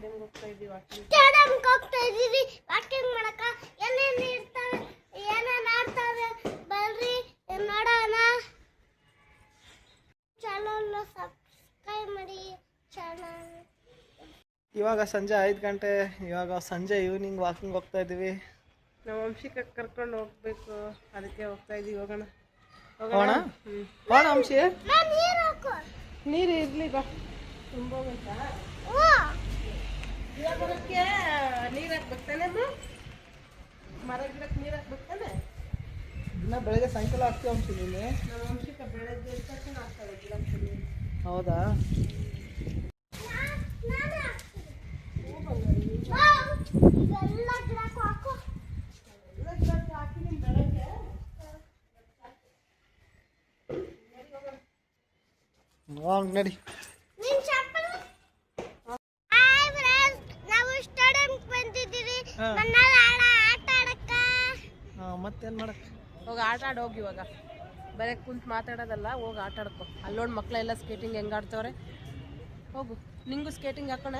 ಸ್ಟೇಡಿಯಂಗೆ ಹೋಗ್ತಾ ಇದ್ವಿ ವಾಕಿಂಗ್ ಹೋಗ್ತಾ ಇದ್ದೀವಿ ವಾಕಿಂಗ್ ಮಾಡಕ ಎಲ್ಲೆಲ್ಲಿ ಇರ್ತಾರೆ? ಏನೇನು ಆಡ್ತಾರೆ? ಬರ್ರಿ ನೋಡೋಣ. ಚಾನಲ್ ಸಬ್ಸ್ಕ್ರೈಬ್ ಮಾಡಿ ಚಾನಲ್ ಇವಾಗ ಸಂಜೆ ಐದು ಗಂಟೆ ಇವಾಗ ಸಂಜೆ ಈವ್ನಿಂಗ್ ವಾಕಿಂಗ್ ಹೋಗ್ತಾ ಇದ್ದೀವಿ ನಾವು ವಂಶಿಕ ಕರ್ಕೊಂಡು ಹೋಗ್ಬೇಕು. ಅದಕ್ಕೆ ಹೋಗ್ತಾ ಇದ್ದೀವಿ ಹೋಗೋಣ. ಹೋಗೋಣ? ನೀರು ಇರ್ಲಿ ಬಾ. ತುಂಬ ಬೇಕಾ ಗಿಡ ಬರೋಕ್ಕೆ ನೀರು ಹಾಕ್ಬೇಕು ತಾನೇ ಅಮ್ಮ? ಮರ ಗಿಡಕ್ಕೆ ನೀರು ಹಾಕ್ಬೇಕು ತಾನೆ? ದಿನ ಬೆಳಗ್ಗೆ ಸಾಯಂಕಾಲ ಹಾಕ್ತೀವಿ ಅಂಶಿ ನೀನು? ನಮ್ಮ ವಂಶಿಕ ಬೆಳಗ್ಗೆ ತಕ್ಷಣ ಹಾಕ್ತಾಳೆ ಗಿಡಕ್ಕೆ ಹೌದಾ? ಗಿಡಕ್ಕೆ ನಡಿ ನಾವು ಸ್ಟೇಡಿಯಂಗೆ ಬಂದಿದ್ದೀವಿ ಹಾ. ಮಣ್ಣಲ್ಲಿ ಆಡ ಆಟ ಆಡಕ್ಕ ಹಾಂ ಮತ್ತೇನು ಮಾಡಕ್ಕೆ ಹೋಗಿ ಆಟ ಆಡ್ ಹೋಗಿ ಇವಾಗ ಬರೀ ಕುಂತು ಮಾತಾಡೋದಲ್ಲ, ಹೋಗಿ ಆಟ ಆಡ್ಕೊ ಅಲ್ಲೋಡ್ ಮಕ್ಕಳೆಲ್ಲ ಸ್ಕೇಟಿಂಗ್ ಹೆಂಗ್ ಆಡ್ತವ್ರೆ? ಹೋಗು. ನಿಂಗೂ ಸ್ಕೇಟಿಂಗ್ ಹಾಕೋಣ?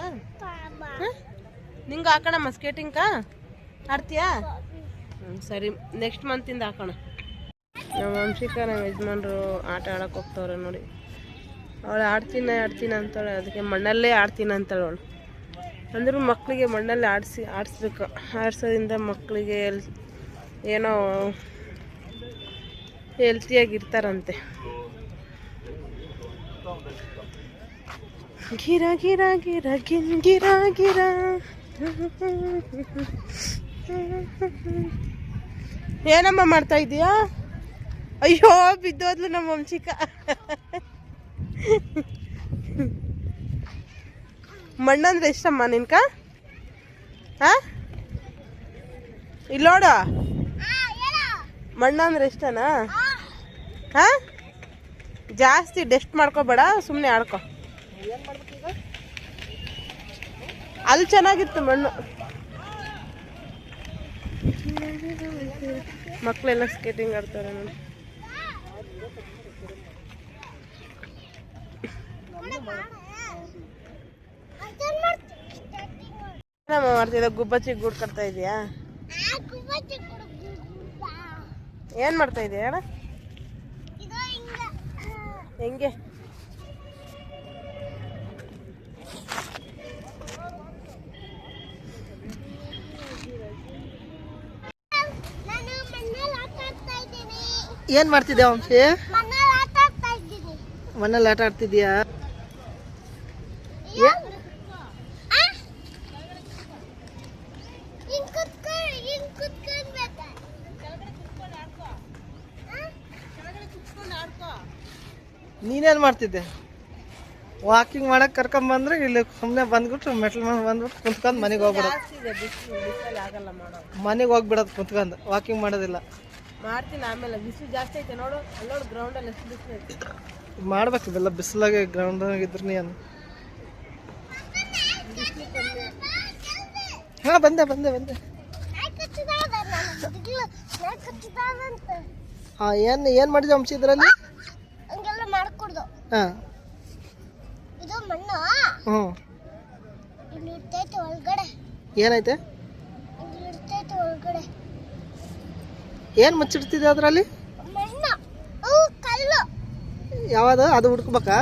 ನಿಂಗೂ ಹಾಕೋಣಮ್ಮ ಸ್ಕೇಟಿಂಗ್ಕ ಆಡ್ತೀಯಾ? ಹ್ಞೂ ಸರಿ. ನೆಕ್ಸ್ಟ್ ಮಂತಿಂದ ಹಾಕೋಣ. ನಮ್ಮ ವಂಶಿಕ, ನಮ್ಮ ಯಜಮಾನ್ರು ಆಟ ಆಡಕ್ಕೆ ಹೋಗ್ತವ್ರೆ ನೋಡಿ. ಅವಳು ಆಡ್ತೀನಿ ಆಡ್ತೀನಿ ಅಂತಾಳೆ ಅದಕ್ಕೆ ಮಣ್ಣಲ್ಲೇ ಆಡ್ತೀನಿ ಅಂತಾಳೆ ಅವಳು. ಅಂದರೂ ಮಕ್ಕಳಿಗೆ ಮಣ್ಣಲ್ಲಿ ಆಡಿಸಿ, ಆಡಿಸ್ಬೇಕು. ಆಡಿಸೋದ್ರಿಂದ ಮಕ್ಕಳಿಗೆ ಏನೋ ಹೆಲ್ತಿಯಾಗಿರ್ತಾರಂತೆ. ಗಿರ ಗಿರ ಗಿರ, ಗಿನ್, ಗಿರ ಗಿರ. ಏನಮ್ಮ ಮಾಡ್ತಾ ಇದೀಯಾ? ಅಯ್ಯೋ ಬಿದ್ದೋದ್ಲು ನಮ್ಮ ವಂಶಿಕ. ಮಣ್ಣಂದ್ರೆ ಎಷ್ಟಮ್ಮ ನಿನ್ಕ? ಹಾ ಇಲ್ಲೋಡು? ಮಣ್ಣಂದ್ರೆ ಎಷ್ಟನಾ? ಹಾ? ಜಾಸ್ತಿ ಡೆಸ್ಟ್ ಮಾಡ್ಕೋಬೇಡ ಸುಮ್ಮನೆ ಆಡ್ಕೊ. ಅಲ್ಲಿ ಚೆನ್ನಾಗಿತ್ತು ಮಣ್ಣು. ಮಕ್ಕಳೆಲ್ಲ ಸ್ಕೇಟಿಂಗ್ ಆಡ್ತಾರೆ ನಾನು ಮಾಡ್ತಿದ್ದ ಗುಬ್ಬಚ್ಚಿ ಗೂಡ್ ಕಟ್ತಾ ಇದೀಯಾ? ಏನ್ ಮಾಡ್ತಾ ಇದೀಯ ಹೆಂಗೆ? ಏನ್ ಮಾಡ್ತಿದ್ಯಾ ವಂಶಿ? ಮಣ್ಣಲ್ಲಿ ಮನೇಲಿ ಆಟ ಆಡ್ತಿದ್ಯಾ ಯಾವ್ದು? ಆ? ಹಿಂಗ್ ಕುತ್ಕೊಂಡ್ ಹಿಂಗ್ ಕುತ್ಕೊಂಡ್ಬೇಕಾ? ಆ? ನೀನೇನು ಮಾಡ್ತಿದ್ದೆ? ವಾಕಿಂಗ್ ಮಾಡಕ್ಕೆ ಕರ್ಕೊಂಬಂದ್ರೆ ಇಲ್ಲಿ ಸುಮ್ಮನೆ ಬಂದ್ಬಿಟ್ಟು ಮೆಟ್ಲ್ ಮೇಲೆ ಬಂದ್ಬಿಟ್ಟು ಕುಂತ್ಕೊಂಡು ಮನೆಗೆ ಹೋಗ್ಬಿಡೋದು. ಮನೆಗೆ ಹೋಗ್ಬಿಡೋದು ಕುಂತ್ಕೊಂಡು ವಾಕಿಂಗ್ ಮಾಡೋದಿಲ್ಲ. ಮಾಡ್ತೀನಿ ಆಮೇಲೆ ಬಿಸಿಲು ಜಾಸ್ತಿ ಐತೆ ನೋಡು ಅಲ್ಲೋಡು ಗ್ರೌಂಡಲ್ಲಿ ಎಷ್ಟು ಬಿಸಿಲು ಐತೆ. ಮಾಡ್ಬೇಕು ಇದೆಲ್ಲ ಬಿಸಿಲಾಗೆ ಗ್ರೌಂಡ್ ಇದ್ರೆ ನೀನು. ಹಾಂ ಬಂದೆ ಬಂದೆ ಬಂದೆ. ಹಾಂ ಏನು ಏನು ಮಾಡಿದೆ ಅಂಶ ಇದರಲ್ಲಿ? ಹಾಂ. ಇದು ಮಣ್ಣು? ಹ್ಞೂ. ಇಲ್ಲಿ ಇರ್ತೈತೆ ಒಳಗಡೆ. ಏನೈತೆ ಇಲ್ಲಿ ಇರ್ತೈತೆ ಒಳಗಡೆ. ಏನು ಮುಚ್ಚಿಡ್ತಿದೆ ಅದರಲ್ಲಿ? ಮಣ್ಣು. ಅವು ಕಲ್ಲು. ಯಾವುದು? ಅದು ಹುಡ್ಕ್ಬೇಕಾ?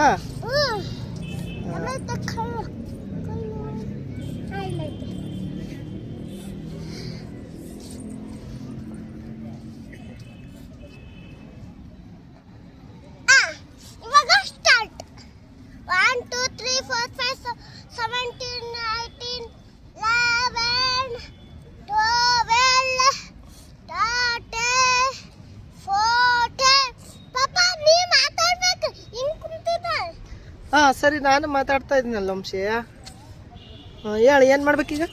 ಹಾಂ ಸರಿ ನಾನು ಮಾತಾಡ್ತಾ ಇದ್ದೀನಲ್ಲ ವಂಶಿ ಹೇಳಿ ಏನ್ ಮಾಡ್ಬೇಕೀಗ?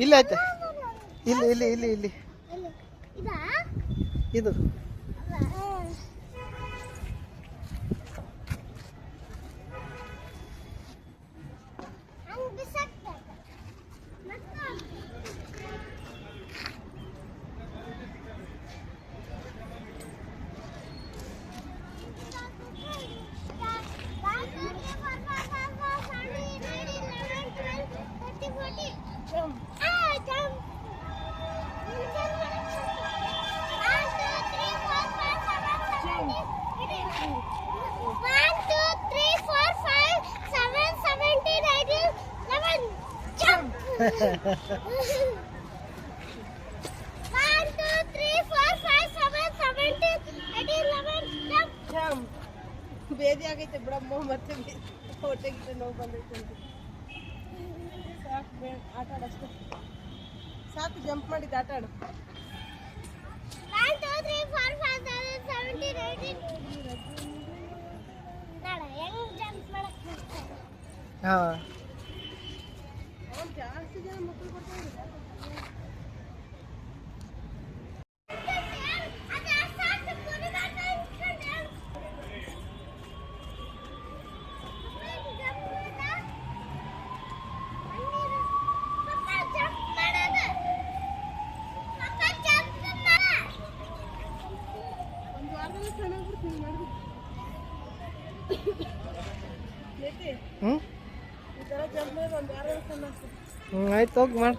ಇಲ್ಲ ಆಯ್ತಾ? ಇಲ್ಲಿ ಇಲ್ಲಿ ಇಲ್ಲಿ ಇಲ್ಲಿ. ಇದು ಬೇದಿ ಆಗೈತೆ ಬಿಡಮ್ಮ ಮತ್ತೆ ಹೊಟ್ಟೆಗಿಟ್ಟು ನೋವು ಬಂದೈತೆ ಅಂತ ಸಾಕು ಆಟ ಆಡಷ್ಟೇ ಸಾಕು ಜಂಪ್ ಮಾಡಿದ್ದು ಆಟ ಆಡು ಹಾಂ. 今天我们回过 muter. તો પણ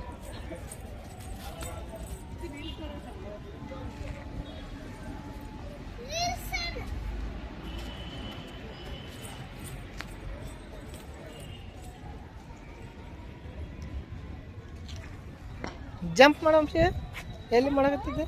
ಜಂಪ್ ಮಾಡೋ ಅಂಶ ಎಲ್ಲಿ ಮಾಡಕತ್ತಿದ್ದೆ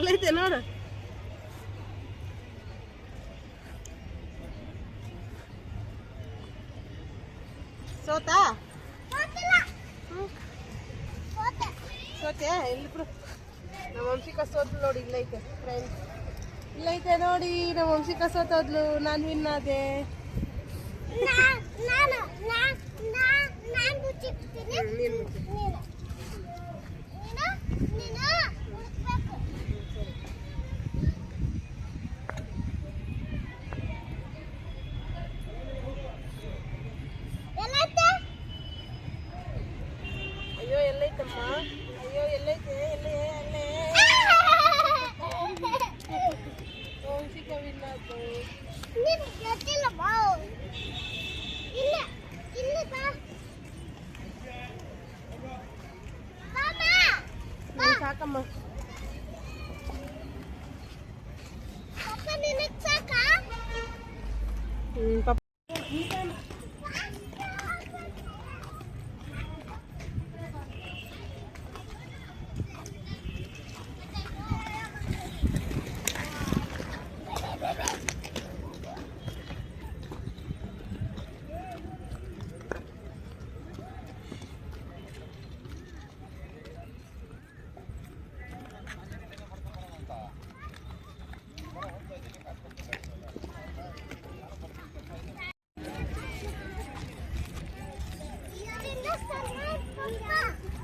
ಎಲ್ಲೈತೆ ನೋಡು. ಸೋತಾ? ಸೋತೆ ಎಲ್ರು ನಮ್ಮ ವಂಶಿಕ ಸೋತ್ಲು ನೋಡಿ, ಇಲ್ಲೈತೆ ಫ್ರೆಂಡ್ ಇಲ್ಲೈತೆ ನೋಡಿ, ನಮ್ಮ ವಂಶಿಕ ಸೋತೋದ್ಲು ನಾನು ವಿನ್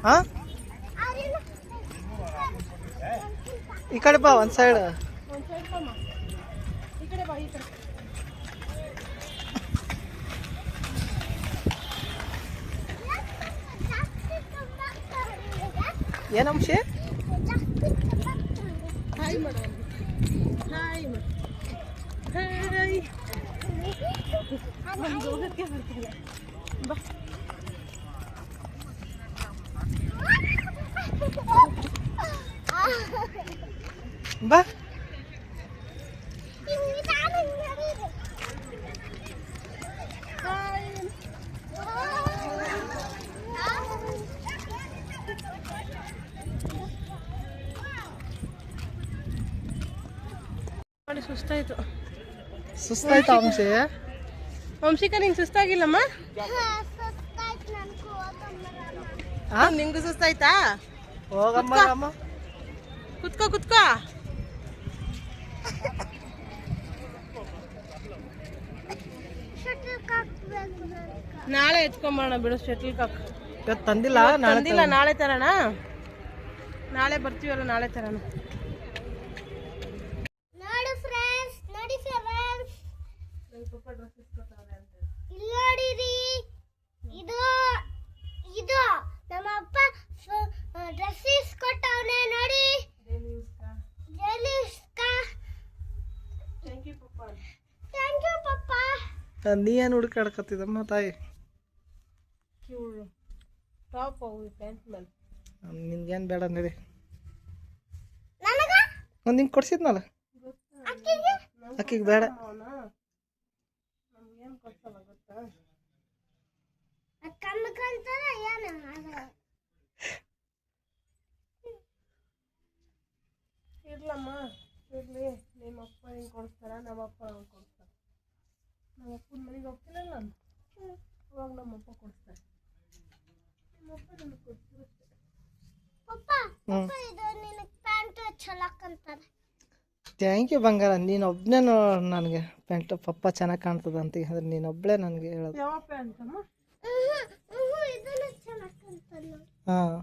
ಹಾಂ ಈ ಕಡೆ ಬಾ ಒಂದು ಸೈಡ್ ಏನು ಅಂಶ? ಬಾ ಬಾ. ಸುಸ್ತಾಯ್ತು. ಸುಸ್ತಾಯ್ತು ಅಂಶಿ ವಂಶಿಕ ನಿಂಗೆ ಸುಸ್ತಾಗಿಲ್ಲಮ್ಮ? ನಿಂಗೂ ಸುಸ್ತಾಯ್ತಾ? ಹೋಗಮ್ಮ ಕುತ್ಕೋ. ಕುತ್ಕೋ ನಾಳೆ ಎತ್ಕೊಂಬಣ್ಣ ಬಿಡು ಶಟಲ್ ಕಾಕ್. ತಂದಿಲ್ಲ ತಂದಿಲ್ಲ ನಾಳೆ ತರೋಣ. ನಾಳೆ ಬರ್ತೀವಲ್ಲ ನಾಳೆ ತರೋಣ ನೋಡಿ ಫ್ರೆಂಡ್ಸ್ ನೋಡಿ ಫ್ರೆಂಡ್ಸ್ ಇಲ್ಲಿ ನೋಡಿರಿ ಇದು ಇದು ನಮ್ಮ ಅಪ್ಪ ಡ್ರೆಸ್ ಇಸ್ಕೊಟ್ಟವನೆ ನೋಡಿ ಜಲಿಸ್ಕ ಥ್ಯಾಂಕ್ ಯು ಪಪ್ಪ ನೀ ಏನು ಹುಡುಕಾಡ್ಕತ್ತಿದಮ್ಮ ತಾಯಿ? ಟಾಪ್ ಅವು ಪ್ಯಾಂಟ್ ಮೇಲೆ. ನಿನ್ಗೇನು ಬೇಡ ನಡಿ. ನನಗ? ಒಂದು ಹಿಂಗೆ ಕೊಡ್ಸಿದ್ನಲ್ಲ? ಅಕ್ಕಿಗೆ? ಅಕ್ಕಿಗೆ ಬೇಡ. ಇರ್ಲಮ್ಮ ಇರ್ಲಿ. ನಿಮ್ಮ ಅಪ್ಪ ಹಿಂಗೆ ಕೊಡ್ತಾರ ನಮ್ಮ ಅಪ್ಪ ಕೊಡ್ತಾರ ನಮ್ಮ ಅಪ್ಪನ ಮನೆಗೆ ಹೋಗ್ತೀನಲ್ಲ ನಾನು? ಅವಾಗ ನಮ್ಮ ಅಪ್ಪ ಕೊಡಿಸ್ತಾರೆ ನಿಮ್ಮ ಅಪ್ಪ ನನಗೆ ಕೊಡ್ತಿರುತ್ತೆ ಅಷ್ಟೇ. ಪಪ್ಪ ಪಪ್ಪ ಇದು ನಿನಗೆ ಪ್ಯಾಂಟ್ ಚಲಕ್ಕಂತಾರೆ ಥ್ಯಾಂಕ್ ಯು ಬಂಗಾರ. ನೀನು ಒಬ್ಬನೇ ನನಗೆ ಪ್ಯಾಂಟ್ ಪಪ್ಪ ಚೆನ್ನಾಗಿ ಕಾಣ್ತದೆ ಅಂತ ಅಂದ್ರೆ ನೀನು ಒಬ್ಬಳೇ ನನಗೆ ಹೇಳೋದು. ಯಾವ ಪ್ಯಾಂಟ್ ಅಮ್ಮ ಹಾಂ.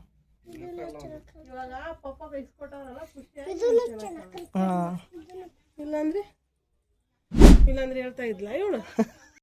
ಇವಾಗ ಪಪ್ಪ ಬೈಸ್ಕೊಟ್ಟವ್ರಲ್ಲ ಖುಷಿ ಹಾಂ. ಇಲ್ಲಾಂದ್ರೆ? ಇಲ್ಲಾಂದ್ರೆ ಹೇಳ್ತಾ ಇದ್ಲಾ ಇವಳು